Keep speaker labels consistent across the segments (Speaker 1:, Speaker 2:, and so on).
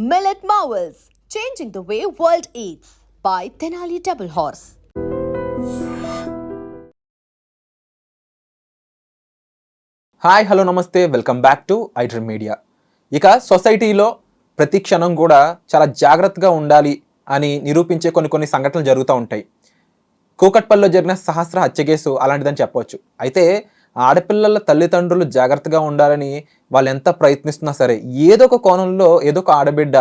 Speaker 1: Millet Marvels, changing the way world eats by Tenali Double Horse.
Speaker 2: Hi hello నమస్తే welcome back to iDream Media ఇక సొసైటీలో ప్రతి క్షణం కూడా చాలా జాగ్రత్తగా ఉండాలి అని నిరూపించే కొన్ని కొన్ని సంఘటనలు జరుగుతూ ఉంటాయి. కూకట్పల్లిలో జరిగిన సహస్ర హత్య కేసు అలాంటిదని చెప్పవచ్చు. అయితే ఆడపిల్లల తల్లిదండ్రులు జాగ్రత్తగా ఉండాలని వాళ్ళు ఎంత ప్రయత్నిస్తున్నా సరే ఏదో ఒక కోణంలో ఏదో ఒక ఆడబిడ్డ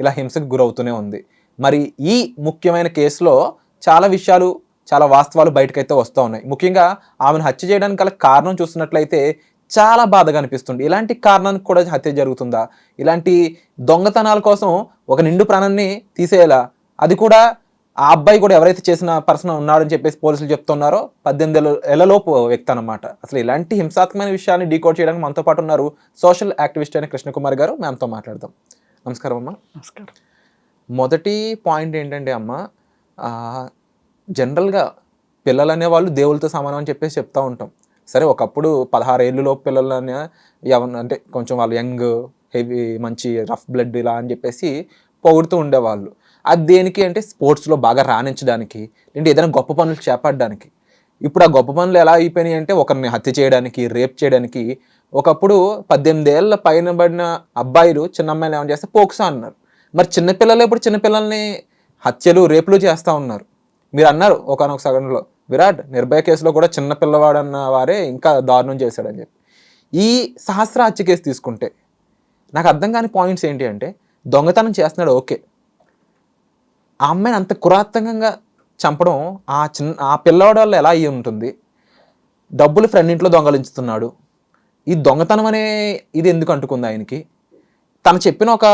Speaker 2: ఇలా హింసకు గురవుతూనే ఉంది. మరి ఈ ముఖ్యమైన కేసులో చాలా విషయాలు చాలా వాస్తవాలు బయటకైతే వస్తూ ఉన్నాయి. ముఖ్యంగా ఆమెను హత్య చేయడానికి గల కారణం చూసినట్లయితే చాలా బాధగా అనిపిస్తుంది. ఇలాంటి కారణానికి కూడా హత్య జరుగుతుందా? ఇలాంటి దొంగతనాల కోసం ఒక నిండు ప్రాణాన్ని తీసేయాలా? అది కూడా ఆ అబ్బాయి కూడా ఎవరైతే చేసిన పర్సన్ ఉన్నాడని చెప్పేసి పోలీసులు చెప్తున్నారో పద్దెనిమిది ఏళ్ళలోపు వ్యక్తి అన్నమాట. అసలు ఇలాంటి హింసాత్మకమైన విషయాన్ని డీకోడ్ చేయడానికి మనతో పాటు ఉన్నారు సోషల్ యాక్టివిస్ట్ అయిన కృష్ణకుమార్ గారు. మేమతో మాట్లాడదాం. నమస్కారం అమ్మా.
Speaker 3: నమస్కారం.
Speaker 2: మొదటి పాయింట్ ఏంటంటే అమ్మ జనరల్గా పిల్లలు అనేవాళ్ళు దేవులతో సమానం అని చెప్పేసి చెప్తా ఉంటాం. సరే ఒకప్పుడు పదహారు ఏళ్ళలోపు పిల్లలని ఎవరిని అంటే కొంచెం వాళ్ళు యంగ్ హెవీ మంచి రఫ్ బ్లడ్ ఇలా అని చెప్పేసి పొగుడుతూ ఉండేవాళ్ళు. అది దేనికి అంటే స్పోర్ట్స్లో బాగా రాణించడానికి లేదంటే ఏదైనా గొప్ప పనులు చేపట్టడానికి. ఇప్పుడు ఆ గొప్ప పనులు ఎలా అయిపోయినాయి అంటే ఒకరిని హత్య చేయడానికి రేప్ చేయడానికి. ఒకప్పుడు పద్దెనిమిది ఏళ్ళ పైన పడిన అబ్బాయిలు చిన్న అమ్మాయిలు ఏమైనా చేస్తే పోక్సా అన్నారు. మరి చిన్నపిల్లలు ఇప్పుడు చిన్నపిల్లల్ని హత్యలు రేపులు చేస్తూ ఉన్నారు. మీరు అన్నారు ఒకనొక సగంలో విరాట్ నిర్భయ కేసులో కూడా చిన్న పిల్లవాడు అన్న వారే ఇంకా దారుణం చేశాడని చెప్పి. ఈ సహస్ర హత్య కేసు తీసుకుంటే నాకు అర్థం కాని పాయింట్స్ ఏంటి అంటే దొంగతనం చేస్తున్నాడు ఓకే. ఆ అమ్మాయిని అంత కురాత్మకంగా చంపడం ఆ చిన్న ఆ పిల్లవాడి వల్ల ఎలా అయ్యి ఉంటుంది? డబ్బులు ఫ్రెండ్ ఇంట్లో దొంగలించుతున్నాడు. ఈ దొంగతనం అనే ఇది ఎందుకు అంటుకుంది ఆయనకి? తను చెప్పిన ఒక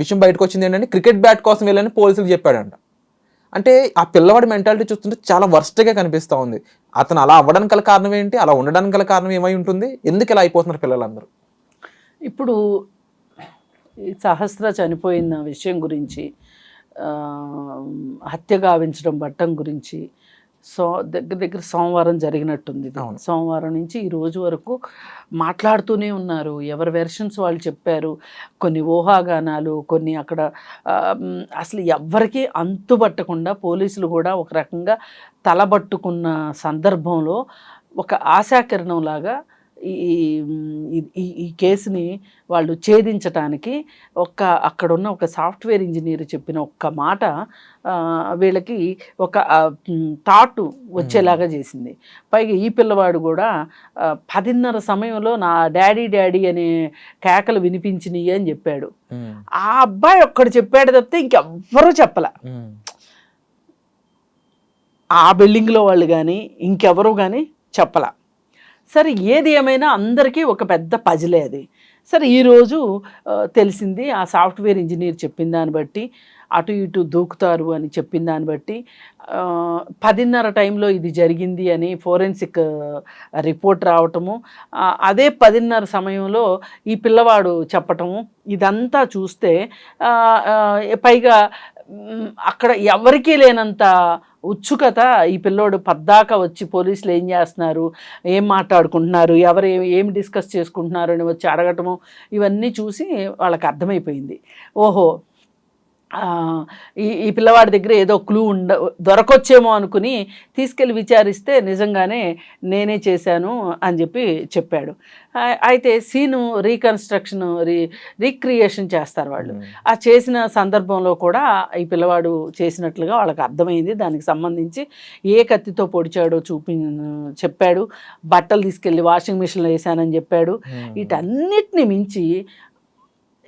Speaker 2: విషయం బయటకు వచ్చింది ఏంటంటే క్రికెట్ బ్యాట్ కోసం వెళ్ళని పోలీసులు చెప్పాడంట. అంటే ఆ పిల్లవాడి మెంటాలిటీ చూస్తుంటే చాలా వర్స్ట్గా కనిపిస్తూ ఉంది. అతను అలా అవ్వడానికి గల కారణం ఏంటి? అలా ఉండడానికి గల కారణం ఏమై ఉంటుంది? ఎందుకు ఇలా అయిపోతున్నారు పిల్లలందరూ?
Speaker 3: ఇప్పుడు ఈ సహస్ర చనిపోయిన విషయం గురించి హత్య గావించడం పట్టం గురించి సో దగ్గర దగ్గర సోమవారం జరిగినట్టుంది. సోమవారం నుంచి ఈ రోజు వరకు మాట్లాడుతూనే ఉన్నారు. ఎవరి వెర్షన్స్ వాళ్ళు చెప్పారు. కొన్ని ఊహాగానాలు కొన్ని అక్కడ అసలు ఎవ్వరికీ అంతుబట్టకుండా పోలీసులు కూడా ఒక రకంగా తలబట్టుకున్న సందర్భంలో ఒక ఆశాకిరణం లాగా ఈ ఈ- కేసుని వాళ్ళు ఛేదించటానికి ఒక్క అక్కడున్న ఒక సాఫ్ట్వేర్ ఇంజనీర్ చెప్పిన ఒక్క మాట వీళ్ళకి ఒక థాట్ వచ్చేలాగా చేసింది. పైగా ఈ పిల్లవాడు కూడా పదిన్నర సమయంలో నా డాడీ డాడీ అనే కేకలు వినిపించినాయి అని చెప్పాడు. ఆ అబ్బాయి ఒక్కడు చెప్పాడు తప్పితే ఇంకెవ్వరూ చెప్పల. ఆ బిల్డింగ్లో వాళ్ళు కానీ ఇంకెవరు కానీ చెప్పల. సరే ఏది ఏమైనా అందరికీ ఒక పెద్ద పజిలే అది. సరే ఈరోజు తెలిసింది ఆ సాఫ్ట్వేర్ ఇంజనీర్ చెప్పిన దాన్ని బట్టి అటు ఇటు దూకుతారు అని చెప్పిన దాన్ని బట్టి పదిన్నర టైంలో ఇది జరిగింది అని ఫోరెన్సిక్ రిపోర్ట్ రావటము అదే పదిన్నర సమయంలో ఈ పిల్లవాడు చెప్పటము ఇదంతా చూస్తే పైగా అక్కడ ఎవరికీ లేనంత ఉత్సుకత ఈ పిల్లోడు పద్దాక వచ్చి పోలీసులు ఏం చేస్తున్నారు? ఏం మాట్లాడుకుంటున్నారు? ఎవరు ఏం డిస్కస్ చేసుకుంటున్నారు అని వచ్చి అడగటము ఇవన్నీ చూసి వాళ్ళకి అర్థమైపోయింది. ఓహో ఈ ఈ పిల్లవాడి దగ్గర ఏదో క్లూ ఉండ దొరకొచ్చేమో అనుకుని తీసుకెళ్ళి విచారిస్తే నిజంగానే నేనే చేశాను అని చెప్పి చెప్పాడు. అయితే సీను రీకన్స్ట్రక్షన్ రీ రీక్రియేషన్ చేస్తారు వాళ్ళు. ఆ చేసిన సందర్భంలో కూడా ఈ పిల్లవాడు చేసినట్లుగా వాళ్ళకి అర్థమైంది. దానికి సంబంధించి ఏ కత్తితో పొడిచాడో చూపి చెప్పాడు. బట్టలు తీసుకెళ్ళి వాషింగ్ మిషన్లో వేసానని చెప్పాడు. వీటన్నిటిని మించి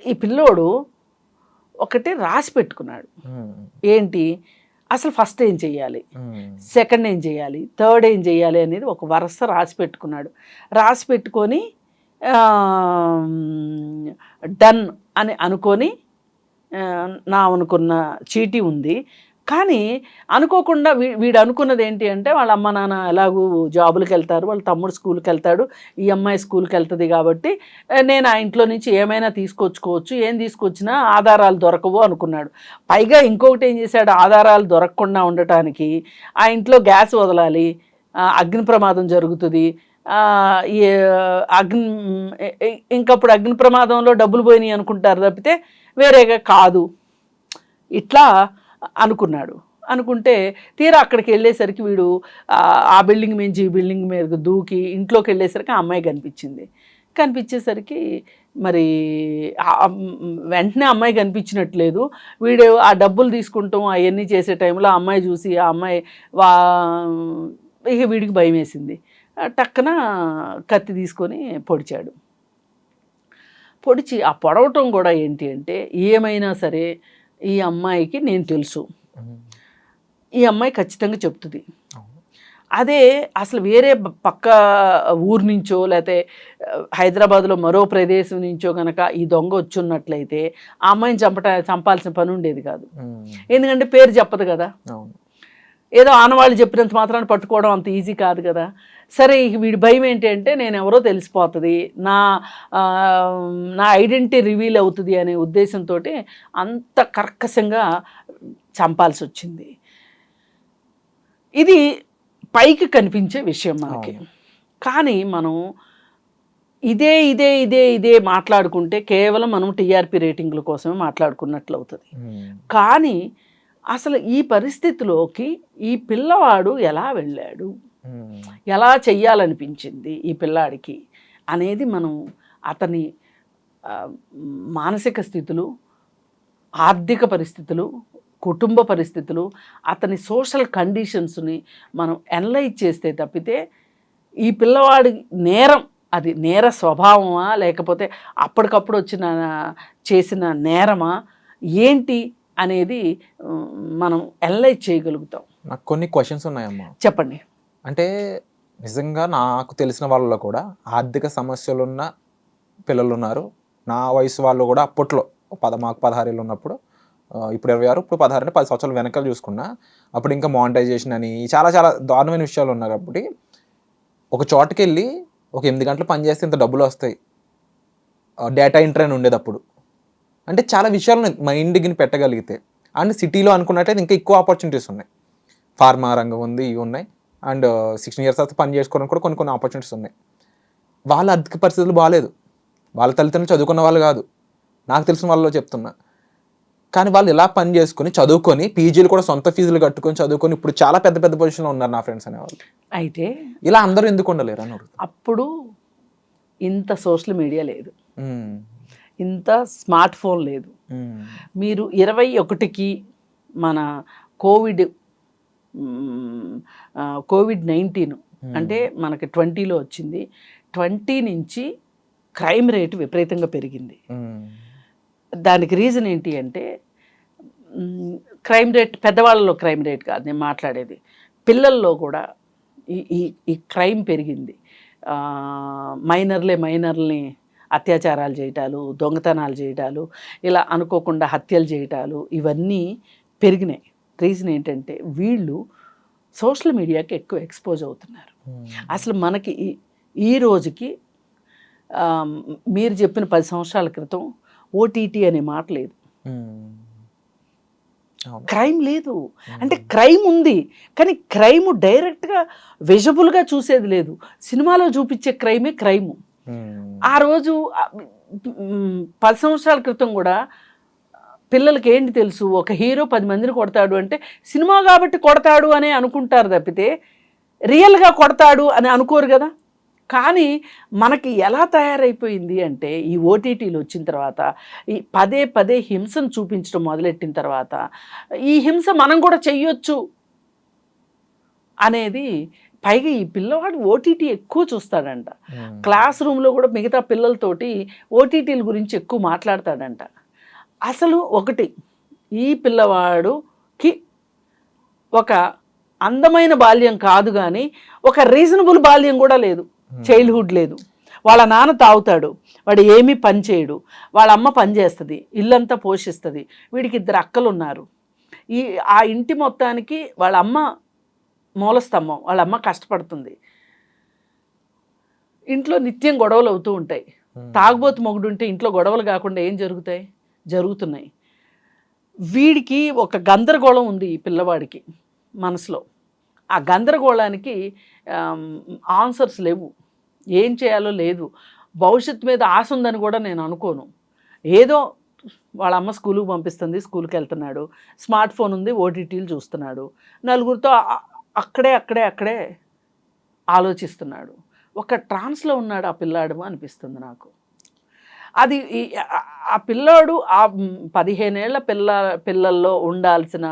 Speaker 3: ఈ పిల్లోడు ఒకటి రాసి పెట్టుకున్నాడు. ఏంటి? అసలు ఫస్ట్ ఏం చెయ్యాలి? సెకండ్ ఏం చేయాలి థర్డ్ ఏం చేయాలి అనేది ఒక వరుస రాసి పెట్టుకున్నాడు. రాసి పెట్టుకొని డన్ అని అనుకొని నా అనుకున్న చీటీ ఉంది. కానీ అనుకోకుండా వీ వీడు అనుకున్నది ఏంటి అంటే వాళ్ళ అమ్మ నాన్న ఎలాగూ జాబులకు వెళ్తారు వాళ్ళ తమ్ముడు స్కూల్కి వెళ్తాడు ఈ అమ్మాయి స్కూల్కి వెళ్తుంది కాబట్టి నేను ఆ ఇంట్లో నుంచి ఏమైనా తీసుకొచ్చుకోవచ్చు ఏం తీసుకొచ్చినా ఆధారాలు దొరకవు అనుకున్నాడు. పైగా ఇంకొకటి ఏం చేశాడు ఆధారాలు దొరకకుండా ఉండటానికి ఆ ఇంట్లో గ్యాస్ వదలాలి అగ్ని ప్రమాదం జరుగుతుంది అగ్ని ఇంకప్పుడు అగ్ని ప్రమాదంలో డబ్బులు పోయినాయి అనుకుంటారు తప్పితే వేరేగా కాదు. ఇట్లా అనుకున్నాడు. అనుకుంటే తీరా అక్కడికి వెళ్ళేసరికి వీడు ఆ- బిల్డింగ్ మించి ఈ బిల్డింగ్ మీద దూకి ఇంట్లోకి వెళ్ళేసరికి ఆ అమ్మాయి కనిపించింది. కనిపించేసరికి మరి వెంటనే అమ్మాయి కనిపించినట్లేదు. వీడు ఆ డబ్బులు తీసుకుంటాం అవన్నీ చేసే టైంలో అమ్మాయి చూసి ఆ అమ్మాయి వా ఇక వీడికి భయం వేసింది. టక్కన కత్తి తీసుకొని పొడిచాడు. పొడిచి ఆ పొడవటం కూడా ఏంటి అంటే ఏమైనా సరే ఈ అమ్మాయికి నేను తెలుసు. ఈ అమ్మాయి ఖచ్చితంగా చెప్తుంది. అదే అసలు వేరే పక్క ఊరు నుంచో లేకపోతే హైదరాబాద్లో మరో ప్రదేశం నుంచో కనుక ఈ దొంగ వచ్చున్నట్లయితే ఆ అమ్మాయిని చంపట చంపాల్సిన పని ఉండేది కాదు. ఎందుకంటే పేరు చెప్పదు కదా. ఏదో ఆనవాళ్ళు చెప్పినంత మాత్రాన్ని పట్టుకోవడం అంత ఈజీ కాదు కదా. సరే వీడి భయం ఏంటి అంటే నేను ఎవరో తెలిసిపోతుంది. నా నా ఐడెంటిటీ రివీల్ అవుతుంది అనే ఉద్దేశంతో అంత కర్కశంగా చంపాల్సి వచ్చింది ఇది పైకి కనిపించే విషయం మనకి. కానీ మనం ఇదే ఇదే ఇదే ఇదే మాట్లాడుకుంటే కేవలం మనం టీఆర్పీ రేటింగ్ల కోసమే మాట్లాడుకున్నట్లు అవుతుంది కానీ అసలు ఈ పరిస్థితిలోకి ఈ పిల్లవాడు ఎలా వెళ్ళాడు? ఎలా చెయ్యాలనిపించింది ఈ పిల్లాడికి అనేది మనం అతని మానసిక స్థితులు ఆర్థిక పరిస్థితులు కుటుంబ పరిస్థితులు అతని సోషల్ కండిషన్స్ని మనం అనలైజ్ చేస్తే తప్పితే ఈ పిల్లవాడి నేరం అది నేర స్వభావమా లేకపోతే అప్పటికప్పుడు వచ్చిన చేసిన నేరమా ఏంటి అనేది మనం అనలైజ్ చేయగలుగుతాం.
Speaker 2: నాకు కొన్ని క్వశ్చన్స్ ఉన్నాయమ్మా.
Speaker 3: చెప్పండి.
Speaker 2: అంటే నిజంగా నాకు తెలిసిన వాళ్ళలో కూడా ఆర్థిక సమస్యలు ఉన్న పిల్లలు ఉన్నారు నా వయసు వాళ్ళు కూడా అప్పట్లో పద మాకు పదహారేళ్ళు ఉన్నప్పుడు ఇప్పుడు ఇరవై ఆరు ఇప్పుడు పదహారు అంటే పది సంవత్సరాలు వెనకాల చూసుకున్నా అప్పుడు ఇంకా మానిటైజేషన్ అని చాలా చాలా దారుణమైన విషయాలు ఉన్నాయి కాబట్టి ఒక చోటకి వెళ్ళి ఒక ఎనిమిది గంటలు పని చేస్తే ఇంత డబ్బులు వస్తాయి. డేటా ఎంట్రీ అని ఉండేది అప్పుడు. అంటే చాలా విషయాలు మైండ్ గిని పెట్టగలిగితే. అండ్ సిటీలో అనుకున్నట్టయితే ఇంకా ఎక్కువ ఆపర్చునిటీస్ ఉన్నాయి. ఫార్మా రంగం ఉంది ఇవి ఉన్నాయి. అండ్ సిక్స్టీన్ ఇయర్స్ తర్వాత పని చేసుకోవడానికి కూడా కొన్ని కొన్ని ఆపర్చునిటీస్ ఉన్నాయి. వాళ్ళ ఆర్థిక పరిస్థితులు బాగాలేదు వాళ్ళ తల్లిదండ్రులు చదువుకున్న వాళ్ళు కాదు. నాకు తెలిసిన వాళ్ళలో చెప్తున్నా. కానీ వాళ్ళు ఇలా పని చేసుకొని చదువుకొని పీజీలు కూడా సొంత ఫీజులు కట్టుకొని చదువుకొని ఇప్పుడు చాలా పెద్ద పెద్ద పొజిషన్లో ఉన్నారు నా ఫ్రెండ్స్ అనేవాళ్ళు.
Speaker 3: అయితే
Speaker 2: ఇలా అందరూ ఎందుకు ఉండలేరు అని.
Speaker 3: అప్పుడు ఇంత సోషల్ మీడియా లేదు. ఇంత స్మార్ట్ ఫోన్ లేదు. మీరు ఇరవై ఒకటికి మన కోవిడ్ కోవిడ్ నైన్టీన్ అంటే మనకి ట్వంటీలో వచ్చింది. ట్వంటీ నుంచి క్రైమ్ రేటు విపరీతంగా పెరిగింది.
Speaker 2: ఉమ్,
Speaker 3: దానికి రీజన్ ఏంటి అంటే క్రైమ్ రేట్ పెద్దవాళ్ళలో క్రైమ్ రేట్ కాదు నేను మాట్లాడేది. పిల్లల్లో కూడా ఈ ఈ క్రైమ్ పెరిగింది. మైనర్లే మైనర్ని అత్యాచారాలు చేయటాలు దొంగతనాలు చేయటాలు ఇలా అనుకోకుండా హత్యలు చేయటాలు ఇవన్నీ పెరిగినాయి. రీజన్ ఏంటంటే వీళ్ళు సోషల్ మీడియాకి ఎక్కువ ఎక్స్పోజ్ అవుతున్నారు. అసలు మనకి ఈ- రోజుకి మీరు చెప్పిన పది సంవత్సరాల క్రితం ఓటీటీ అనే మాట లేదు. క్రైమ్ లేదు. అంటే క్రైమ్ ఉంది కానీ క్రైమ్ డైరెక్ట్గా విజబుల్గా చూసేది లేదు. సినిమాలో చూపించే క్రైమే క్రైము. ఆ రోజు పది సంవత్సరాల క్రితం కూడా పిల్లలకి ఏంటి తెలుసు? ఒక హీరో పది మందిని కొడతాడు అంటే సినిమా కాబట్టి కొడతాడు అనే అనుకుంటారు తప్పితే రియల్గా కొడతాడు అని అనుకోరు కదా. కానీ మనకి ఎలా తయారైపోయింది అంటే ఈ ఓటీటీలు వచ్చిన తర్వాత ఈ పదే పదే హింసను చూపించడం మొదలెట్టిన తర్వాత ఈ హింస మనం కూడా చెయ్యొచ్చు అనేది పైగా ఈ పిల్లవాడు ఓటీటీ ఎక్కువ చూస్తాడంట. క్లాస్ రూమ్లో కూడా మిగతా పిల్లలతోటి ఓటీటీల గురించి ఎక్కువ మాట్లాడతాడంట. అసలు ఒకటి ఈ పిల్లవాడుకి ఒక అందమైన బాల్యం కాదు కానీ ఒక రీజనబుల్ బాల్యం కూడా లేదు చైల్డ్హుడ్ లేదు. వాళ్ళ నాన్న తాగుతాడు వాడు ఏమీ పని చేయడు వాళ్ళ అమ్మ పని చేస్తుంది ఇల్లంతా పోషిస్తుంది వీడికి ఇద్దరు అక్కలు ఉన్నారు ఈ ఆ ఇంటి మొత్తానికి వాళ్ళ అమ్మ మూలస్తంభం వాళ్ళ అమ్మ కష్టపడుతుంది. ఇంట్లో నిత్యం గొడవలు అవుతూ ఉంటాయి. తాగుబోతు మొగుడుంటే ఇంట్లో గొడవలు కాకుండా ఏం జరుగుతాయి? జరుగుతున్నాయి. వీడికి ఒక గందరగోళం ఉంది ఈ పిల్లవాడికి మనసులో. ఆ గందరగోళానికి ఆన్సర్స్ లేవు. ఏం చేయాలో లేదు. భవిష్యత్తు మీద ఆశ ఉందని కూడా నేను అనుకోను. ఏదో వాళ్ళ అమ్మ స్కూల్కి పంపిస్తుంది స్కూల్కి వెళ్తున్నాడు. స్మార్ట్ ఫోన్ ఉంది ఓటీటీలు చూస్తున్నాడు. నలుగురితో అక్కడే అక్కడే అక్కడే ఆలోచిస్తున్నాడు. ఒక ట్రాన్స్లో ఉన్నాడు ఆ పిల్లాడు అనిపిస్తుంది నాకు. అది ఆ- పిల్లాడు ఆ పదిహేనేళ్ళ పిల్ల పిల్లల్లో ఉండాల్సిన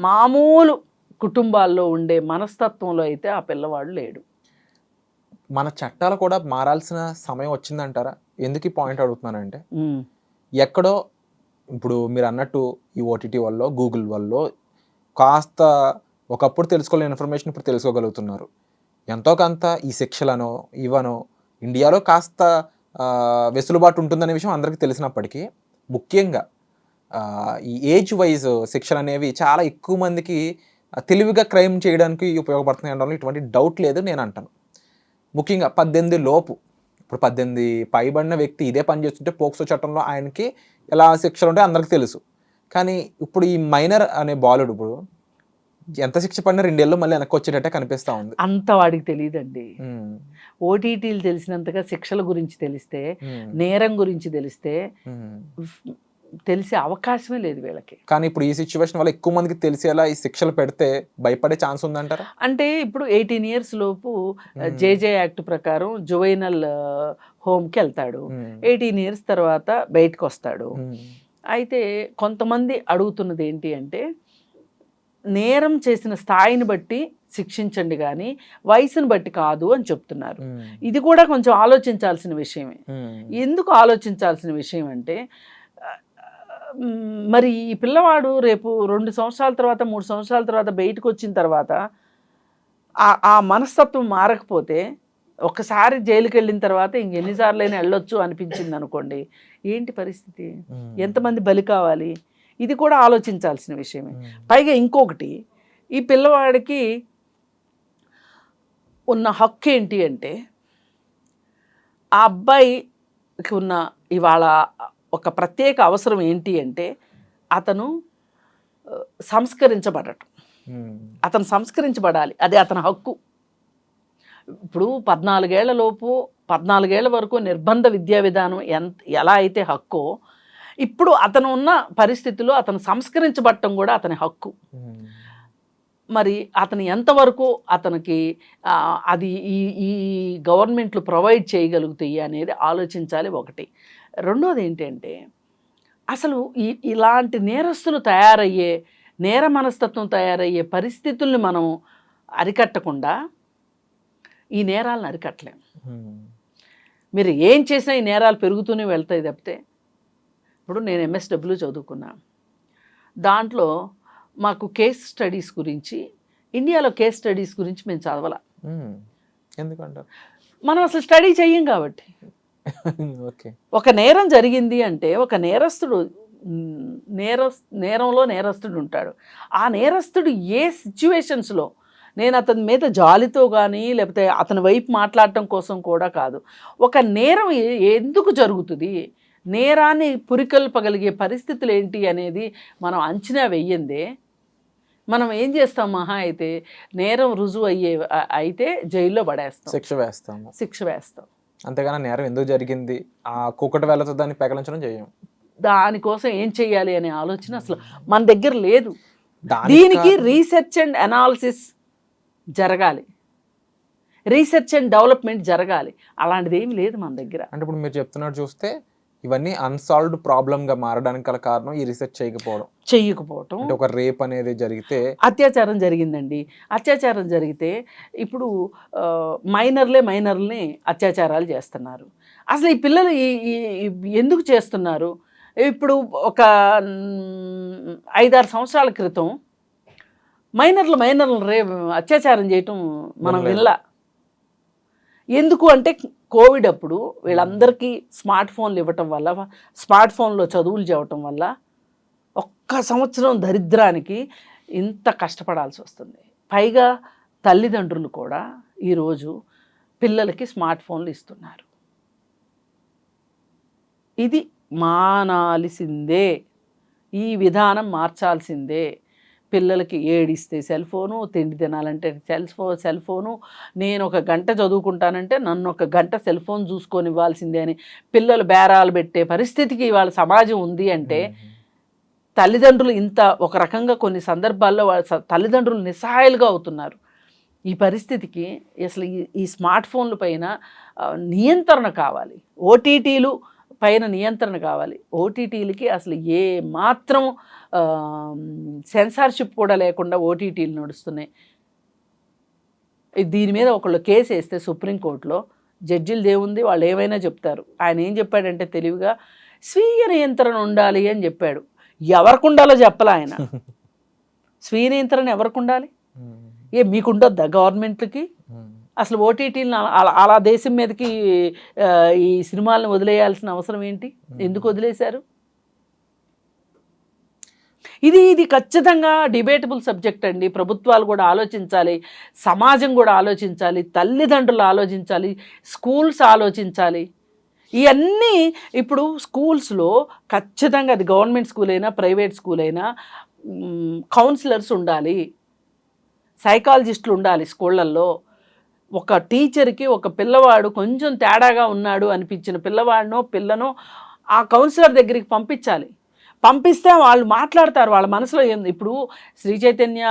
Speaker 3: మామూలు కుటుంబాల్లో ఉండే మనస్తత్వంలో అయితే ఆ పిల్లవాడు లేడు.
Speaker 2: మన చట్టాలు కూడా మారాల్సిన సమయం వచ్చిందంటారా? ఎందుకు ఈ పాయింట్ అడుగుతున్నానంటే ఎక్కడో ఇప్పుడు మీరు అన్నట్టు ఈ ఓటీటీ వల్ల గూగుల్ వల్ల కాస్త ఒకప్పుడు తెలుసుకోలేని ఇన్ఫర్మేషన్ ఇప్పుడు తెలుసుకోగలుగుతున్నారు. ఎంతో కొంత ఈ శిక్షలను ఇవనో ఇండియాలో కాస్త వెసులుబాటు ఉంటుందనే విషయం అందరికీ తెలిసినప్పటికీ ముఖ్యంగా ఈ ఏజ్ వైజ్ శిక్షలు అనేవి చాలా ఎక్కువ మందికి తెలివిగా క్రైమ్ చేయడానికి ఉపయోగపడుతున్నాయి అనడంలో ఇటువంటి డౌట్ లేదు నేను అంటాను. ముఖ్యంగా పద్దెనిమిది లోపు ఇప్పుడు పద్దెనిమిది పైబడిన వ్యక్తి ఇదే పని చేస్తుంటే పోక్సో చట్టంలో ఆయనకి ఎలా శిక్షలు ఉంటాయో అందరికీ తెలుసు. కానీ ఇప్పుడు ఈ మైనర్ అనే బాలుడు ఇప్పుడు ఎంత శిక్ష పడినా రెండేళ్ళు మళ్ళీ వెనక్కి వచ్చేటట్టే కనిపిస్తూ ఉంది.
Speaker 3: అంత వాడికి తెలియదండి. ఓటీటీలు తెలిసినంతగా శిక్షల గురించి తెలిస్తే నేరం గురించి తెలిస్తే. తెలిసే అవకాశమే లేదు వీళ్ళకి.
Speaker 2: కానీ ఇప్పుడు ఈ సిచ్యువేషన్ వల్ల ఎక్కువ మందికి తెలిసేలా ఈ శిక్షలు పెడితే భయపడే ఛాన్స్ ఉందంటారా?
Speaker 3: అంటే ఇప్పుడు ఎయిటీన్ ఇయర్స్ లోపు. జేజే యాక్ట్ ప్రకారం జువైనల్ హోమ్కి వెళ్తాడు.
Speaker 2: ఉమ్,
Speaker 3: ఎయిటీన్ ఇయర్స్ తర్వాత బయటకు వస్తాడు అయితే కొంతమంది అడుగుతున్నది ఏంటి అంటే నేరం చేసిన స్థాయిని బట్టి శిక్షించండి కానీ వయసుని బట్టి కాదు అని చెప్తున్నారు. ఇది కూడా కొంచెం ఆలోచించాల్సిన విషయమే. ఎందుకు ఆలోచించాల్సిన విషయం అంటే మరి ఈ పిల్లవాడు రేపు రెండు సంవత్సరాల తర్వాత మూడు సంవత్సరాల తర్వాత బయటకు వచ్చిన తర్వాత ఆ ఆ మనస్తత్వం మారకపోతే ఒకసారి జైలుకి వెళ్ళిన తర్వాత ఇంకెన్నిసార్లు అయినా వెళ్ళొచ్చు అనిపించింది అనుకోండి ఏంటి పరిస్థితి? ఎంతమంది బలి కావాలి? ఇది కూడా ఆలోచించాల్సిన విషయమే. పైగా ఇంకొకటి ఈ పిల్లవాడికి ఉన్న హక్కు ఏంటి అంటే ఆ అబ్బాయికి ఉన్న ఇవాళ ఒక ప్రత్యేక అవసరం ఏంటి అంటే అతను సంస్కరించబడటం. అతను సంస్కరించబడాలి. అది అతని హక్కు. ఇప్పుడు పద్నాలుగేళ్ళ లోపు పద్నాలుగేళ్ళ వరకు నిర్బంధ విద్యా విధానం ఎంత ఎలా అయితే హక్కో ఇప్పుడు అతను ఉన్న పరిస్థితిలో అతను సంస్కరించబడటం కూడా అతని హక్కు. మరి అతను ఎంతవరకు అతనికి అది ఈ ఈ గవర్నమెంట్లు ప్రొవైడ్ చేయగలుగుతాయి అనేది ఆలోచించాలి ఒకటి. రెండోది ఏంటంటే అసలు ఈ ఇలాంటి నేరస్తులు తయారయ్యే నేర మనస్తత్వం తయారయ్యే పరిస్థితుల్ని మనం అరికట్టకుండా ఈ నేరాలను అరికట్టలేం.
Speaker 2: ఉమ్,
Speaker 3: మీరు ఏం చేసినా ఈ నేరాలు పెరుగుతూనే వెళ్తాయి తప్పితే ఇప్పుడు నేను ఎంఎస్డబ్ల్యూ చదువుకున్నా. దాంట్లో మాకు కేస్ స్టడీస్ గురించి ఇండియాలో కేస్ స్టడీస్ గురించి మేము చదవాల.
Speaker 2: ఎందుకంటారు
Speaker 3: మనం అసలు స్టడీ చెయ్యం కాబట్టి.
Speaker 2: ఓకే.
Speaker 3: ఒక నేరం జరిగింది అంటే ఒక నేరస్తుడు నేర నేరంలో నేరస్తుడు ఉంటాడు. ఆ నేరస్తుడు ఏ సిచ్యువేషన్స్లో నేను అతని మీద జాలితో కానీ లేకపోతే అతని వైపు మాట్లాడటం కోసం కూడా కాదు. ఒక నేరం ఎందుకు జరుగుతుంది? నేరాన్ని పురికల్పగలిగే పరిస్థితులు ఏంటి అనేది మనం అంచనా వెయ్యిందే. మనం ఏం చేస్తాం మహా అయితే నేరం రుజువు అయ్యే అయితే జైల్లో పడేస్తాం.
Speaker 2: శిక్ష వేస్తాము.
Speaker 3: శిక్ష వేస్తాం.
Speaker 2: అంతేగాని నేరం ఎందుకు జరిగింది? ఆ కుక్కటి వేళతో దాన్ని పెకలించడం చేయం.
Speaker 3: దానికోసం ఏం చెయ్యాలి అనే ఆలోచన అసలు మన దగ్గర లేదు.
Speaker 2: దానికి
Speaker 3: రీసెర్చ్ అండ్ అనాలిసిస్ జరగాలి. రీసెర్చ్ అండ్ డెవలప్మెంట్ జరగాలి. అలాంటిది ఏమి లేదు మన దగ్గర.
Speaker 2: అంటే ఇప్పుడు మీరు చెప్తున్నట్టు చూస్తే ఇవన్నీ అన్సాల్వ్డ్ ప్రాబ్లమ్గా మారడానికి గల కారణం ఈ రీసెర్చ్ చేయకపోవడం.
Speaker 3: చెయ్యకపోవటం
Speaker 2: అంటే ఒక రేప్ అనేది జరిగితే
Speaker 3: అత్యాచారం జరిగిందండి. అత్యాచారం జరిగితే ఇప్పుడు మైనర్లే మైనర్లని అత్యాచారాలు చేస్తున్నారు. అసలు ఈ పిల్లలు ఎందుకు చేస్తున్నారు? ఇప్పుడు ఒక ఐదారు సంవత్సరాల క్రితం మైనర్లు మైనర్లు రే అత్యాచారం చేయటం మనం. వినలా. ఎందుకు అంటే కోవిడ్ అప్పుడు వీళ్ళందరికీ స్మార్ట్ ఫోన్లు ఇవ్వటం వల్ల స్మార్ట్ ఫోన్లో చదువులు చెప్పటం వల్ల ఒక్క సంవత్సరం దరిద్రానికి ఇంత కష్టపడాల్సి వస్తుంది. పైగా తల్లిదండ్రులు కూడా ఈరోజు పిల్లలకి స్మార్ట్ ఫోన్లు ఇస్తున్నారు. ఇది మానాల్సిందే. ఈ విధానం మార్చాల్సిందే. పిల్లలకి ఏడిస్తే సెల్ ఫోను తిండి తినాలంటే సెల్ ఫో సెల్ ఫోను నేను ఒక గంట చదువుకుంటానంటే నన్ను ఒక గంట సెల్ ఫోన్ చూసుకొని ఇవ్వాల్సిందే అని పిల్లలు బేరాలు పెట్టే పరిస్థితికి ఇవాళ సమాజం ఉంది అంటే తల్లిదండ్రులు ఇంత ఒక రకంగా కొన్ని సందర్భాల్లో తల్లిదండ్రులు నిస్సహాయాలుగా అవుతున్నారు. ఈ పరిస్థితికి అసలు ఈ ఈ స్మార్ట్ ఫోన్ల పైన నియంత్రణ కావాలి. ఓటీటీలు పైన నియంత్రణ కావాలి. ఓటీటీలకి అసలు ఏ మాత్రం సెన్సార్షిప్ కూడా లేకుండా ఓటీటీలు నడుస్తున్నాయి. దీని మీద ఒకళ్ళు కేసు వేస్తే సుప్రీంకోర్టులో జడ్జిలు దేవుంది వాళ్ళు ఏమైనా చెప్తారు. ఆయన ఏం చెప్పాడంటే తెలివిగా స్వీయ నియంత్రణ ఉండాలి అని చెప్పాడు. ఎవరికి ఉండాలో చెప్పలే ఆయన. స్వీయ నియంత్రణ ఎవరికి ఉండాలి ఏ మీకు ఉండొద్దా గవర్నమెంట్లకి అసలు ఓటీటీలను అలా అలా దేశం మీదకి ఈ సినిమాలను వదిలేయాల్సిన అవసరం ఏంటి? ఎందుకు వదిలేశారు? ఇది ఇది ఖచ్చితంగా డిబేటబుల్ సబ్జెక్ట్ అండి. ప్రభుత్వాలు కూడా ఆలోచించాలి సమాజం కూడా ఆలోచించాలి తల్లిదండ్రులు ఆలోచించాలి స్కూల్స్ ఆలోచించాలి. ఇవన్నీ ఇప్పుడు స్కూల్స్లో ఖచ్చితంగా అది గవర్నమెంట్ స్కూల్ అయినా ప్రైవేట్ స్కూల్ అయినా కౌన్సిలర్స్ ఉండాలి. సైకాలజిస్టులు ఉండాలి స్కూళ్ళల్లో. ఒక టీచర్కి ఒక పిల్లవాడు కొంచెం తేడాగా ఉన్నాడు అనిపించిన పిల్లవాడినో పిల్లనో ఆ కౌన్సిలర్ దగ్గరికి పంపించాలి. పంపిస్తే వాళ్ళు మాట్లాడతారు వాళ్ళ మనసులో ఏం ఇప్పుడు శ్రీ చైతన్య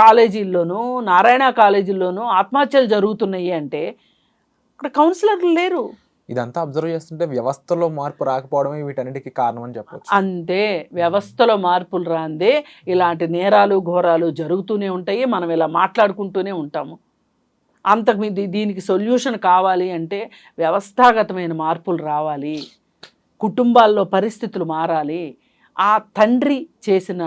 Speaker 3: కాలేజీల్లోనూ నారాయణ కాలేజీల్లోనూ ఆత్మహత్యలు జరుగుతున్నాయి అంటే అక్కడ కౌన్సిలర్లు లేరు.
Speaker 2: ఇదంతా అబ్జర్వ్ చేస్తుంటే వ్యవస్థలో మార్పు రాకపోవడమే వీటన్నిటికీ కారణం అని చెప్పొచ్చు.
Speaker 3: అంతే వ్యవస్థలో మార్పులు రాందే ఇలాంటి నేరాలు ఘోరాలు జరుగుతూనే ఉంటాయి మనం ఇలా మాట్లాడుకుంటూనే ఉంటాము. అంతకు దీనికి సొల్యూషన్ కావాలి అంటే వ్యవస్థాగతమైన మార్పులు రావాలి. కుటుంబాల్లో పరిస్థితులు మారాలి. ఆ తండ్రి చేసిన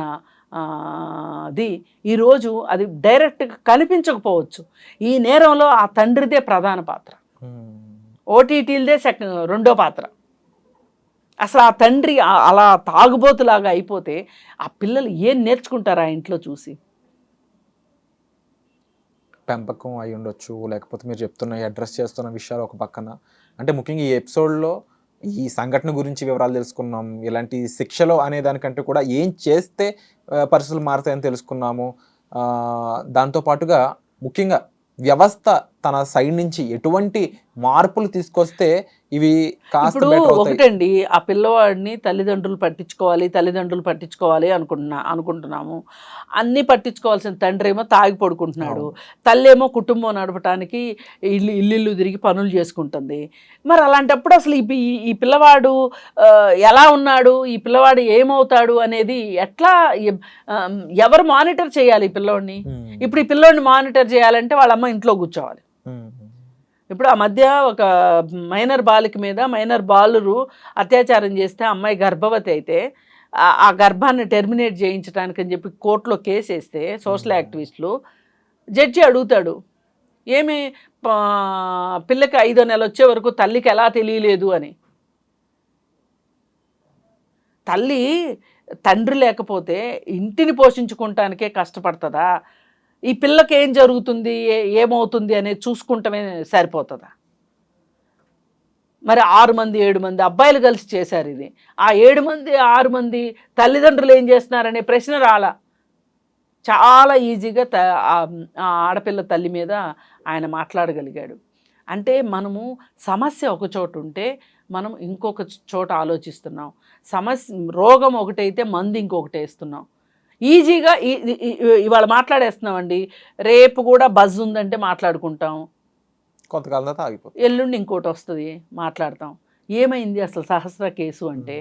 Speaker 3: అది ఈరోజు అది డైరెక్ట్గా కనిపించకపోవచ్చు. ఈ నేరంలో ఆ తండ్రిదే ప్రధాన పాత్ర. ఓటీటీలదే సెక రెండో పాత్ర. అసలు ఆ తండ్రి అలా తాగుబోతులాగా అయిపోతే ఆ పిల్లలు ఏం నేర్చుకుంటారు ఆ ఇంట్లో చూసి?
Speaker 2: పెంపకం అయి ఉండొచ్చు లేకపోతే మీరు చెప్తున్న అడ్రస్ చేస్తున్న విషయాలు ఒక పక్కన. అంటే ముఖ్యంగా ఈ ఎపిసోడ్లో ఈ సంఘటన గురించి వివరాలు తెలుసుకున్నాం. ఇలాంటి శిక్షలో అనే దానికంటే కూడా ఏం చేస్తే పరిస్థితులు మారుతాయని తెలుసుకున్నాము. దాంతోపాటుగా ముఖ్యంగా వ్యవస్థ తన సైడ్ నుంచి ఎటువంటి మార్పులు తీసుకొస్తే ఇవి కాస్త
Speaker 3: ఇప్పుడు ఒకటండి ఆ పిల్లవాడిని తల్లిదండ్రులు పట్టించుకోవాలి తల్లిదండ్రులు పట్టించుకోవాలి అనుకుంటున్నా అనుకుంటున్నాము. అన్నీ పట్టించుకోవాల్సిన తండ్రి ఏమో తాగి పడుకుంటున్నాడు. తల్లి ఏమో కుటుంబం నడపడానికి ఇల్లు ఇల్లు తిరిగి పనులు చేసుకుంటుంది. మరి అలాంటప్పుడు అసలు ఈ ఈ- పిల్లవాడు ఎలా ఉన్నాడు ఈ పిల్లవాడు ఏమవుతాడు అనేది ఎట్లా ఎవరు మానిటర్ చేయాలి ఈ పిల్లోడిని? ఇప్పుడు ఈ పిల్లోడిని మానిటర్ చేయాలంటే వాళ్ళ అమ్మ ఇంట్లో కూర్చోవాలి. ఇప్పుడు ఆ మధ్య ఒక మైనర్ బాలిక మీద మైనర్ బాలురు అత్యాచారం చేస్తే అమ్మాయి గర్భవతి అయితే ఆ- గర్భాన్ని టెర్మినేట్ చేయించడానికి అని చెప్పి కోర్టులో కేసు వేస్తే సోషల్ యాక్టివిస్టులు జడ్జి అడుగుతాడు ఏమి పిల్లకి ఐదో నెల వచ్చే వరకు తల్లికి ఎలా తెలియలేదు అని. తల్లి తండ్రి లేకపోతే ఇంటిని పోషించుకుంటానికే కష్టపడుతుందా? ఈ పిల్లకి ఏం జరుగుతుంది? ఏ- ఏమవుతుంది అనేది చూసుకుంటమే సరిపోతుందా? మరి ఆరు మంది ఏడు మంది అబ్బాయిలు కలిసి చేశారు ఇది. ఆ ఏడు మంది ఆరు మంది తల్లిదండ్రులు ఏం చేస్తున్నారనే ప్రశ్న రాలా. చాలా ఈజీగా త ఆ- ఆ ఆడపిల్ల తల్లి మీద ఆయన మాట్లాడగలిగాడు. అంటే మనము సమస్య ఒక చోట ఉంటే మనం ఇంకొక చోట ఆలోచిస్తున్నాం. సమస్య రోగం ఒకటైతే మందు ఇంకొకటి వేస్తున్నాం. ఈజీగా ఇవాళ మాట్లాడేస్తున్నామండి. రేపు కూడా బజ్ ఉందంటే మాట్లాడుకుంటాం.
Speaker 2: కొంతకాలం తర్వాత ఆగిపోతుంది.
Speaker 3: ఎల్లుండి ఇంకోటి వస్తుంది మాట్లాడతాం. ఏమైంది అసలు సహస్ర కేసు అంటే?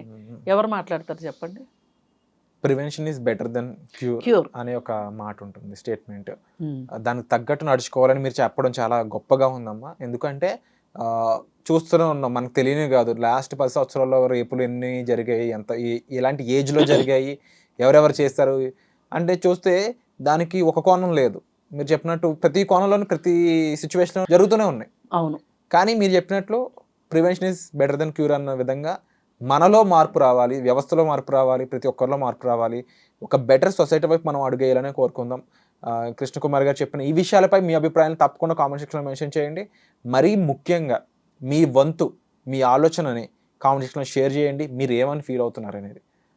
Speaker 3: ఎవరు మాట్లాడతారు చెప్పండి?
Speaker 2: Prevention is better than cure
Speaker 3: cure.
Speaker 2: అనే ఒక మాట ఉంటుంది స్టేట్మెంట్. దానికి తగ్గట్టు నడుచుకోవాలని మీరు చెప్పడం చాలా గొప్పగా ఉందమ్మా. ఎందుకంటే చూస్తూనే ఉన్నాం మనకు తెలియని కాదు. లాస్ట్ పది సంవత్సరాల్లో రేపులు ఎన్ని జరిగాయి ఎంత ఇలాంటి ఏజ్లో జరిగాయి ఎవరెవరు చేస్తారు? అంటే చూస్తే దానికి ఒక కోణం లేదు. మీరు చెప్పినట్టు ప్రతి కోణంలోనూ ప్రతి సిచ్యువేషన్ జరుగుతూనే ఉన్నాయి.
Speaker 3: అవును.
Speaker 2: కానీ మీరు చెప్పినట్లు prevention is better than cure అన్న విధంగా మనలో మార్పు రావాలి వ్యవస్థలో మార్పు రావాలి ప్రతి ఒక్కరిలో మార్పు రావాలి. ఒక బెటర్ సొసైటీ వైపు మనం అడుగేయాలని కోరుకుందాం. కృష్ణకుమార్ గారు చెప్పిన ఈ విషయాలపై మీ అభిప్రాయాన్ని తప్పకుండా కామెంట్ సెక్షన్లో మెన్షన్ చేయండి. మరీ ముఖ్యంగా మీ వంతు మీ ఆలోచనని కామెంట్ సెక్షన్లో షేర్ చేయండి. మీరు ఏమని ఫీల్ అవుతున్నారు అనేది.